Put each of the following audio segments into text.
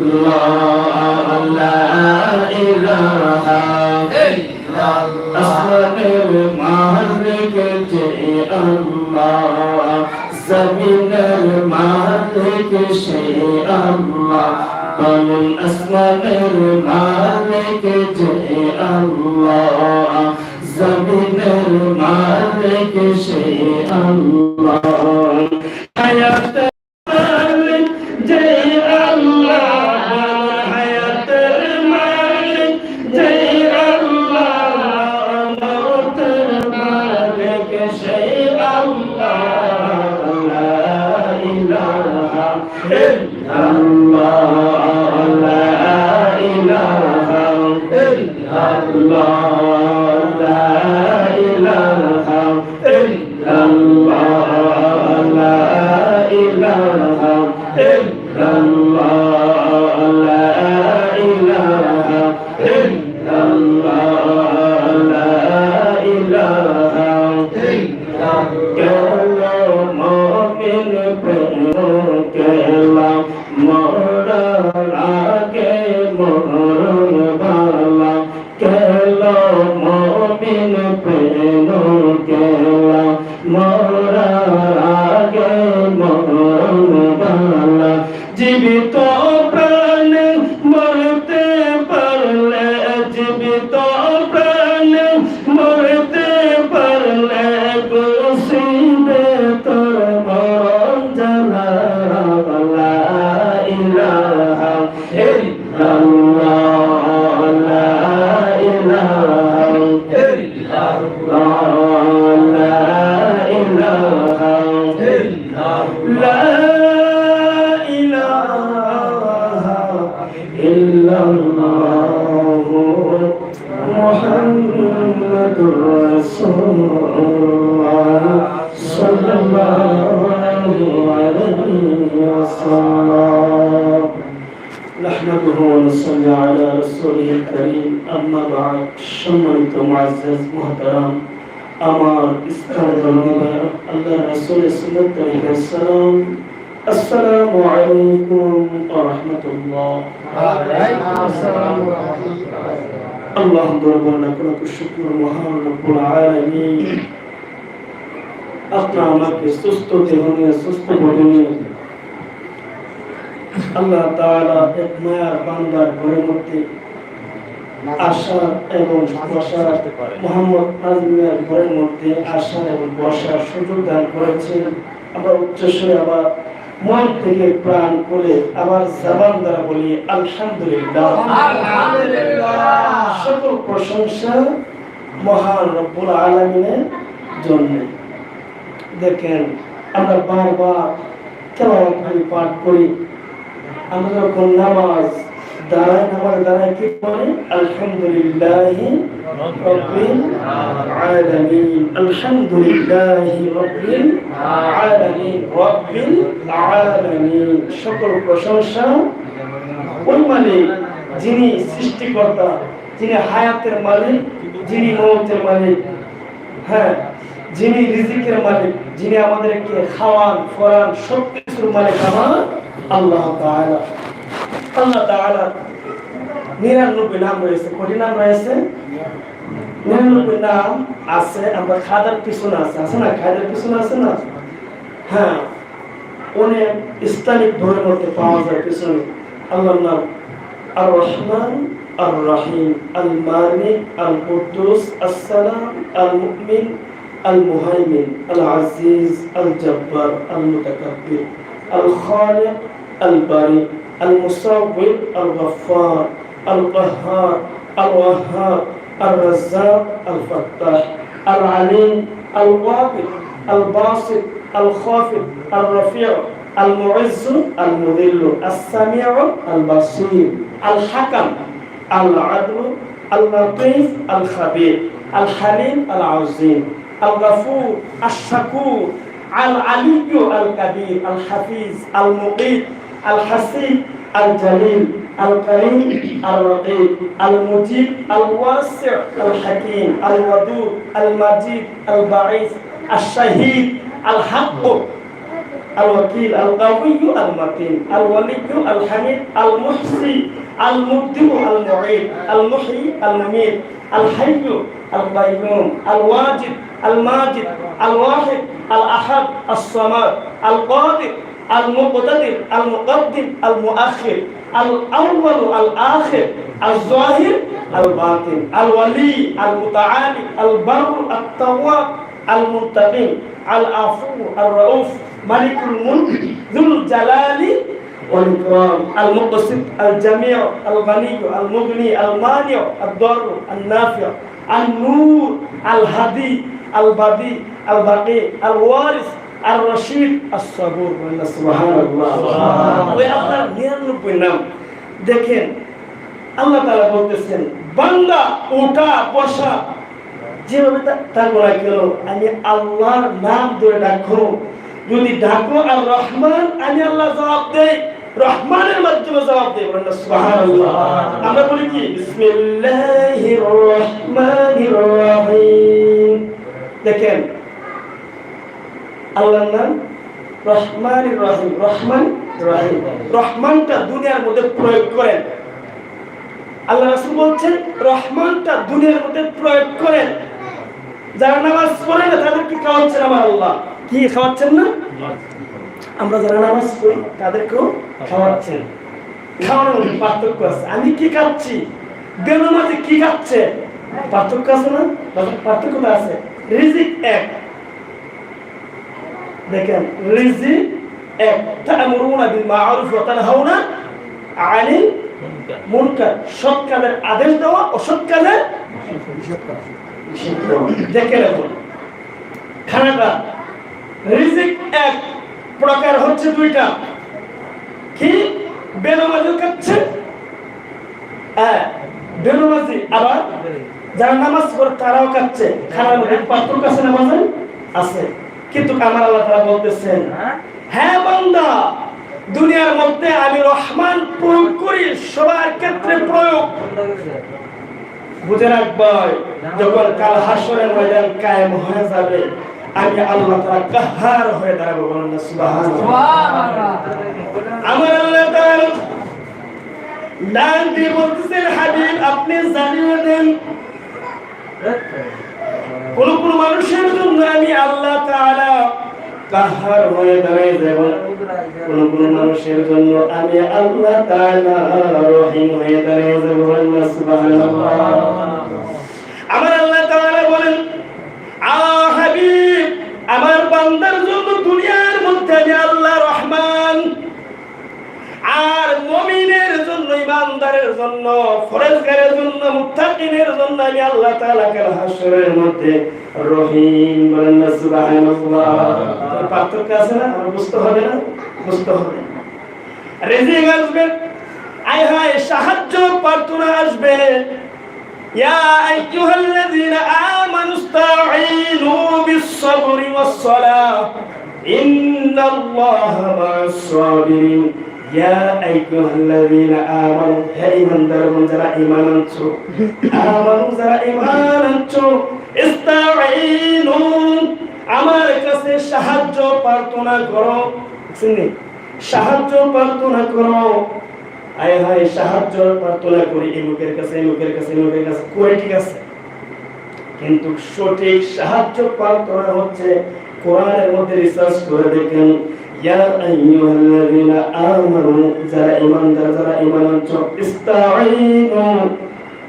Allah ليس من المالك شيء الله ومن أسلم المالك جاء الله. زمن المالك شيء الله. حياة المالك جاء الله. الله. الله. জীবিত মরতে পারলে কুসিবে তোর মরণ জানা লা ইলাহা ইল্লাল্লাহ লা ইলাহা ইল্লাল্লাহ লা ইলাহা لا إله إلا الله محمد رسول الله صلى الله عليه وسلم نحمده ونصلي على رسوله الكريم أما بعد সম্মানিত معزز محترم আমার ইসলাম ধর্মীয় আল্লাহ রাসূলের সুন্নাত তরিকা সালাম আসসালামু আলাইকুম ওয়া রাহমাতুল্লাহ আল্লাহ দরবার না কোনো মহান রব্বুল আলামিন। আপনি আমাকে সুস্থ দেহ নিয়ে সুস্থ বডি নিয়ে আল্লাহ তাআলা এক মায়ার বান্দার ঘরের মধ্যে আশা এবং বসা মোহাম্মদ আজমের ঘরের মধ্যে আশা এবং বসার সুযোগ দান করেছেন। আমরা উচ্চস্বরে আবার মন থেকে প্রাণ করে আবার জবান দ্বারা বলি আলহামদুলিল্লাহ। সকল প্রশংসা মহান রব্বুল আলমিনের জন্য। দেখেন আমরা বারবার করি পাঠ করি। আমরা যখন নামাজ দাঁড়ায় নামাজ দাঁড়ায় কি বলে আলহামদুলিল্লাহ রব্বিল আলামিন আলহামদুলিল্লাহ রব্বিল আলামিন রব্বিল আলামিন সকল প্রশংসা ওই যিনি সৃষ্টিকর্তা যিনি হায়াতের মালিক, যিনি মৌতের মালিক হ্যাঁ যিনি রিজিকের মালিক, যিনি আমাদেরকে খাওয়ান ফরান সব কিছুর মালিক আমার। আল্লাহ তাআলা আল্লাহ নিরানব্বই নাম রয়েছে কটি নাম রয়েছে নিরানব্বই নাম আছে আমরা খাদার পিছনে আছে আছে না খাদার পিছনে আছে না হ্যাঁ অনেক ইসলামিক ধর্মের মধ্যে পাওয়া যায় পিছনে আল্লাহর নাম আর রহমান আর রাহিম আল মালিক আল কুদ্দুস আসসালাম আল মুমিন আল মুহাইমিন আল আজিজ আল জব্বার আল মুতাকাব্বির আল খালিক আল বারি আল গফফার القهار الوهاب الرزاق الفتاح العليم الواقف الباسط الخافض الرفيع المعز المذل السميع البصير الحكم العدل اللطيف الخبير الحليم العظيم الغفور الشكور العلي الكبير الحفيظ المقيت الحسيب الجليل القريب الرقيب المجيب الواسع الحكيم الودود المجيد البعيث الشهيد الحق الوكيل القوي المتين الولي الحميد المحصي المبدئ المعيد المحيي المميت الحي القيوم الواجد الماجد الواحد الأحد الصمد القادر المقتدر المقدم المؤخر الأول الآخر الظاهر الباطن الولي المتعالي البر التواب المنتقم العفو الرؤوف ملك الملك ذو الجلال والإكرام المقسط الجميع الغني المغني المانع الضار النافع النور الهدي البديع البقي الوارث আর রশিদ আসবর ওই আল্লাহ নিরানব্বই নাম। দেখেন, আল্লাহ তারা বলতেছেন, বান্দা ওঠা বসা। যেভাবে তার বলা গেল আমি আল্লাহর নাম ধরে ডাকো। যদি ডাকো আর রহমান, আমি আল্লাহ জবাব দেই। রহমানের মাধ্যমে জবাব দেই। বলেন, সুবহানাল্লাহ। আমরা বলি কি? বিসমিল্লাহির রহমানির রহিম। দেখেন আল্লাহর নাম রহমানির রহিম, রহমান রহিম। রহমানটা দুনিয়ার মধ্যে প্রয়োগ করেন। আল্লাহ রাসূল বলছেন, রহমানটা দুনিয়ার মধ্যে প্রয়োগ করেন। যারা নামাজ পড়ে না খাওয়াচ্ছেন আমার আল্লাহ? কি খাওয়াচ্ছেন না? আমরা যারা নামাজ পড়ি, তাদেরকেও খাওয়াচ্ছেন। খাওয়ানোর মধ্যে পার্থক্য আছে। আমি কি খাচ্ছি? বেনামাজি কি খাচ্ছে? পার্থক্য আছে না? পার্থক্য আছে। রিজিক এক। দেখেন, রিজিক এক, তা'মুরুনা বিল মা'রুফ ওয়া তানহাউনা আনিল মুনকার। আদেশ দেওয়া অসৎ কাজের দেখে রাখুন খানাটা, রিজিক এক, প্রকার হচ্ছে দুইটা। কি? বেনামাজি খাচ্ছে হ্যাঁ বেনামাজি। আবার যারা নামাজ পড়ে তারাও খাচ্ছে খানার মধ্যে পার্থক্য আছে নামাজে আছে। কিন্তু আমার আল্লাহ তাআলা বলতেছেন হ্যাঁ? বান্দা, দুনিয়ার মধ্যে আমি রহমান প্রয়োগ করি, সবার ক্ষেত্রে প্রয়োগ। বুঝে রাখবাই যখন কাল হাসরের ময়দান কায়েম হয়ে যাবে, আমি আল্লাহ তাআলা কাহার হয়ে দাঁড়াবো বলেন না আমার আল্লাহ তাআলা ডান দিয়ে বলতেছেন, হাবিব, আপনি জানিয়ে দেন। কোন কোন মানুষের জন্য আমি আল্লাহ তাআলা তাহার হয়ে দাঁড়িয়ে যাব। কোন কোন মানুষের জন্য আমি আল্লাহ তাআলা রহিম হয়ে দাঁড়িয়ে যাব সুবহানাল্লাহ। আমার আল্লাহ তাআলা বলেন আ হাবিব আমার বান্দার জন্য দুনিয়ার মধ্যে আমি আল্লাহ রহমান আর মুমিনের জন্য পরহেজগারের জন্য, ফরেজগারের জন্য মুত্তাকিনের জন্য আমি আল্লাহ তাআলা হাশরের মধ্যে রহিম বলেন না, সুবহানাল্লাহ। পার্থক্য আছে না? আমার বুঝতে হবে না? বুঝতে হবে। রিজিক আসবে। আয় হায়, সাহায্য প্রার্থনা আসবে। ইয়া আইয়ুহাল্লাযীনা আমানু ইস্তাঈনু বিস-সাবরি ওয়াস-সালাহ। ইন্নাল্লাহা মা'আস-সাবিরিন। يا أيها الذين آمنوا هي من درب زرع إيمانا آمنوا زرع إيمانا استعينوا আমার কাছে সাহায্য প্রার্থনা করো শুনি সাহায্য প্রার্থনা করো আয় হায় সাহায্য প্রার্থনা করি এই লোকের কাছে এই লোকের কাছে এই লোকের কাছে করে ঠিক আছে কিন্তু সঠিক সাহায্য প্রার্থনা হচ্ছে কোরআনের মধ্যে রিসার্চ করে দেখেন ইয়া আইয়ুহাল্লাযীনা আমানু যারা ঈমানদার যারা ঈমান আনছো ইস্তাঈনু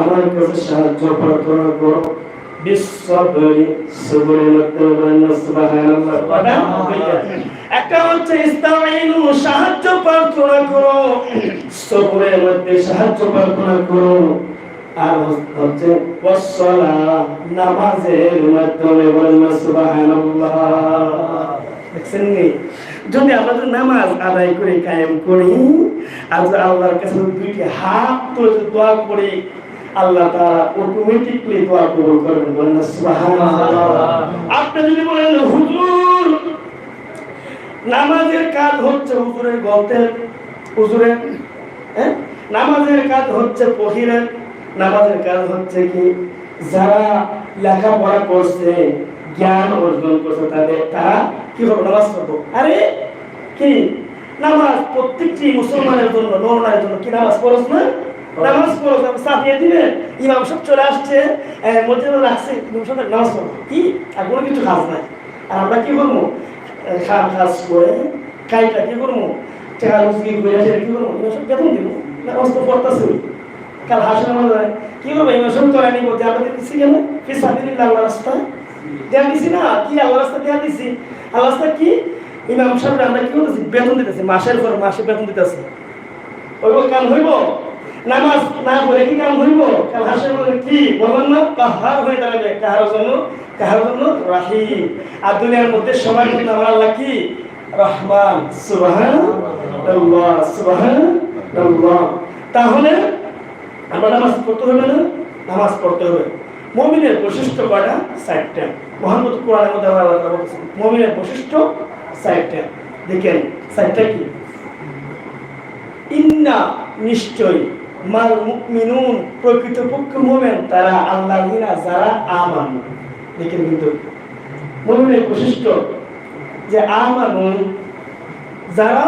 আমার কাছে সাহায্য প্রার্থনা করো। সবরের মাধ্যমে বলেন সুবহানাল্লাহ। কটা একটা হচ্ছে ইস্তাঈনু, সাহায্য প্রার্থনা করো। সবরের মধ্যে সাহায্য প্রার্থনা করো। আর হচ্ছে ওয়াসসালা, নামাজের মাধ্যমে বলেন সুবহানাল্লাহ। দেখছেন যদি আমাদের নামাজ আদায় করে কায়েম করি আর আল্লাহর কাছে দুইটি হাত তুলে দোয়া করি, আল্লাহ তাআলা অটোমেটিকলি দোয়া করবেন, বলেন আপনি যদি বলেন, হুজুর, নামাজের কাজ হচ্ছে হুজুরের গল্পের, হুজুরের হ্যাঁ? নামাজের কাজ হচ্ছে পহিরের নামাজের কাজ হচ্ছে কি, যারা লেখাপড়া করছে জ্ঞান অর্জন করছে তাদের তারা কি হবে নামাজ পড়ব। আরে কি? নামাজ প্রত্যেকটি মুসলমানের জন্য নরনার জন্য কি নামাজ পড়ছ না? নামাজ পড়ছ আমি চাপিয়ে দিবে ইমাম সব চলে আসছে মসজিদে রাখছে ইমাম সাহেব নামাজ পড়ব কি? আর কোনো কিছু কাজ নাই। আর আমরা কি করব? খাম কাজ করে কাইটা কি করব? টাকা রুজি করে কি করব? ইমাম সাহেব বেতন দিব। নামাজ তো পড়তেছে। কাল হাসি নামাজ হয়। কি করব? ইমাম সাহেব তোরা নিব। আমাদের দিচ্ছি কেন ফিস আল্লাহ রাস্তা দেয়া দিছি না, কি রাস্তা দিছি রাস্তা কি? ইমাম সাহেব আমরা কি করতেছি? বেতন দিতেছি, মাসের পর মাসে বেতন দিতেছি। ওই কাম হইব? নামাজ না পড়ে কি কাম হইব? কাল হাসের কি বলবেন না? পাহাড় হয়ে দাঁড়াবে? কাহার জন্য? কাহার জন্য? রাহিম। আর দুনিয়ার মধ্যে সবার মধ্যে আমার আল্লাহ কি? রহমান। সুবহান আল্লাহ আল্লাহ তাহলে আমরা নামাজ পড়তে হবে না? নামাজ পড়তে হবে। মমিনের বৈশিষ্ট্য কয়টা? চারটা। মোহাম্মদ কোরআনের মধ্যে আমরা আল্লাহ বলছেন মমিনের বৈশিষ্ট্য চারটা। দেখেন, চারটা কি? ইন্না নিশ্চয় মাল মুমিনুন, প্রকৃতপক্ষে মোমেন, তারা আল্লাহিনা যারা আমান। দেখেন কিন্তু, মোমেনের বৈশিষ্ট্য যে আমানু, যারা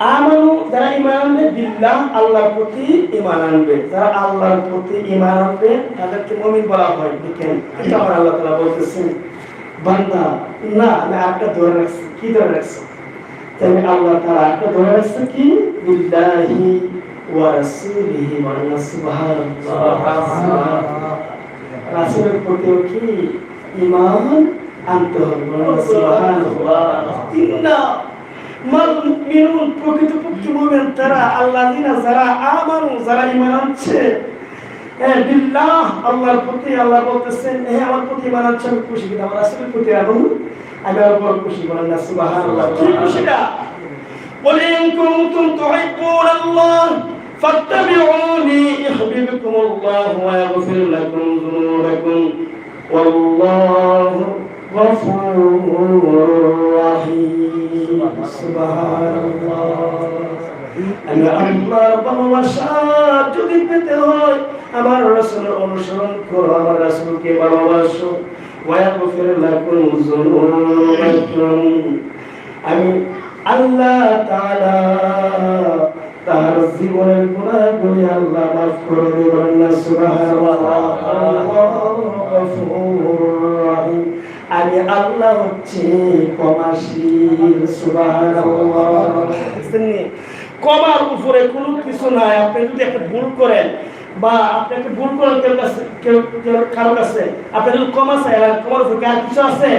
আমানু, যারা ইমান আনবে, বিল্লাহ আল্লাহর প্রতি ইমান আনবে। যারা আল্লাহর প্রতি ইমান আনবে, তাদেরকে মুমিন বলা হয়। দেখেন এটা আমার আল্লাহ তাআলা বলতেছেন, বান্দা, না, আমি একটা ধরে রাখছি। কি ধরে রাখছি? তাই আল্লাহ তাআলা একটা ধরে রাখছে কি? বিল্লাহি ওয়া রাসূলিহি ওয়া সুবহানাল্লাহ। প্রতিও কি? ইমান আনতে হবে। সুবহানাল্লাহ। ইন্না মাল মুমিনুন প্রকৃতপক্ষে মুমিন তারা আল্লাযিনা যারা আমানু যারা ঈমান আনছে হ্যাঁ বিল্লাহ আল্লাহর প্রতি আল্লাহ বলতেছেন হ্যাঁ আমার প্রতি ঈমান আনছে আমি খুশি কিন্তু আমার রাসূলের প্রতি আমি আমি আর বড় খুশি বলেন না সুবহানাল্লাহ কি খুশিটা قل إن كنتم تحبون الله فاتبعوني يحببكم الله ويغفر لكم ذنوبكم والله আল্লাহর ভালোবাসা যদি পেতে হয় আমার রাসূলের অনুসরণ করো আমার রাসূলকে ভালোবাসো ওয়াগফির লাকুম যুনুবাকুম আমি আল্লাহ তাআলা তার জীবনের গুনাহগুলি আল্লাহ মাফ করে দেবেন না, সুবহানাল্লাহ। আল্লাহু গফুর আমি আল্লাহ হচ্ছে ক্ষমাশীল কমার উপরে কোনো কিছু নাই। আপনি যদি একটা ভুল করেন বা আপনি ভুল করেন কেউ কাছে কেউ কারও কাছে, আপনি যদি কমা চাই আর কমার উপরে আর কিছু আছে?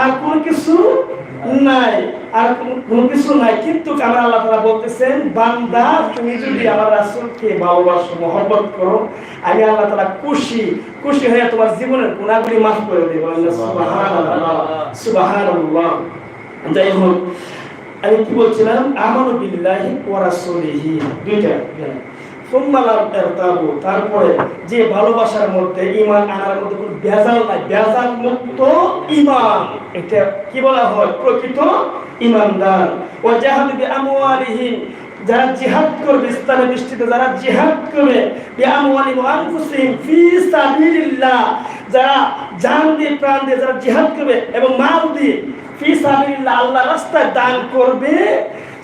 আর কোনো কিছু নাই আর কোনো- কিছু নাই। কিন্তু আমার আল্লাহ তাআলা বলতেছেন বান্দা তুমি যদি আমার রাসূলকে ভালোবাসো মহব্বত করো আমি আল্লাহ তাআলা খুশি খুশি হয়ে তোমার জীবনের গুনাহগুলি মাফ করে দেব। সুবহানাল্লাহ। যাই হোক আমি কি বলছিলাম? আমানু বিল্লাহি ওয়া রাসূলিহি। দুইটা তারপরে যে ভালোবাসার মধ্যে ইমান আনার মধ্যে কোনো বেজাল নাই বেজাল মুক্ত ঈমান। এটা কি বলা হয়? প্রকৃত ঈমানদার। ওয়া জাহাদু বিআমওয়ালিহিম যারা জিহাদ করবে ইসলামের দৃষ্টিতে যারা জিহাদ করবে যারা জান দিয়ে, প্রাণ দিয়ে যারা জিহাদ করবে এবং মাল দিয়ে, ফি সাবিলিল্লাহ আল্লাহ রাস্তায় দান করবে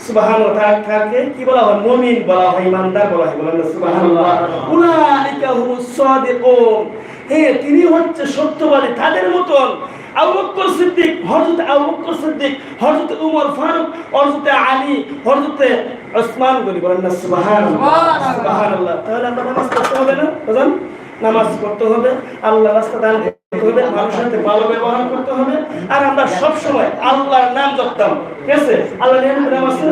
সুবহানাল্লাহ তাকে কি বলা হয়? মুমিন বলা হয় ইমানদার বলা হয় বলেন সুবহানাল্লাহ। উলাইকা হুমুস সাদিকুন। হে তিনি হচ্ছে সত্যবাদী তাদের মতন। আবুবকর সিদ্দিক হযরত আবুবকর সিদ্দিক হযরত উমর ফারুক হযরত আলী হযরত ওসমান গনি বলেন না সুবহানাল্লাহ। সুবহানাল্লাহ। তাহলে আমরা নামাজ পড়তে হবে না বুঝলেন নামাজ পড়তে হবে আল্লাহ রাস্তা দান করতে হবে মানুষের সাথে ভালো ব্যবহার করতে হবে আর আমরা সব সময় আল্লাহর নাম জপতাম। ঠিক আছে? আল্লাহ নিয়ামতের নাম আছে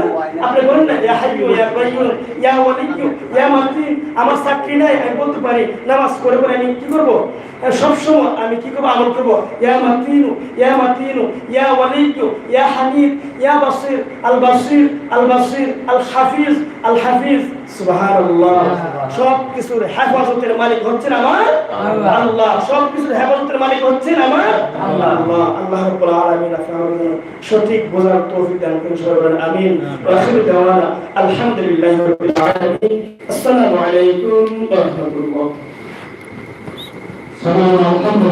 আপনি বলেন না ইয়া হাইয়ু ইয়া কাইয়ুম ইয়া ওয়ালিয়্যু ইয়া মাতিন আমার চাকরি নাই আমি বলতে পারি নামাজ পড়ে পড়ে আমি কি করব? সব আমি কি করব? আমল করব। ইয়া মাতিনু ইয়া মাতিনু ইয়া ওয়ালিয়্যু ইয়া হামিদ ইয়া বাসির আল বাসির আল বাসির আল হাফিজ আল হাফিজ। সুবহানাল্লাহ। সব কিছুর হেফাজতের মালিক হচ্ছেন আমার আল্লাহ। সব কিছুর হেফাজতের মালিক হচ্ছেন আমার আল্লাহ। আল্লাহ। আল্লাহ রাব্বুল আলামিন সঠিক বোঝার তৌফিক দান করুন সবাই বলেন আমিন ওয়া আখিরু দাওয়ানা আলহামদুলিল্লাহি রাব্বিল আলামিন আসসালামু আলাইকুম ওয়া রাহমাতুল্লাহ সালাম আলহামদুলিল্লাহ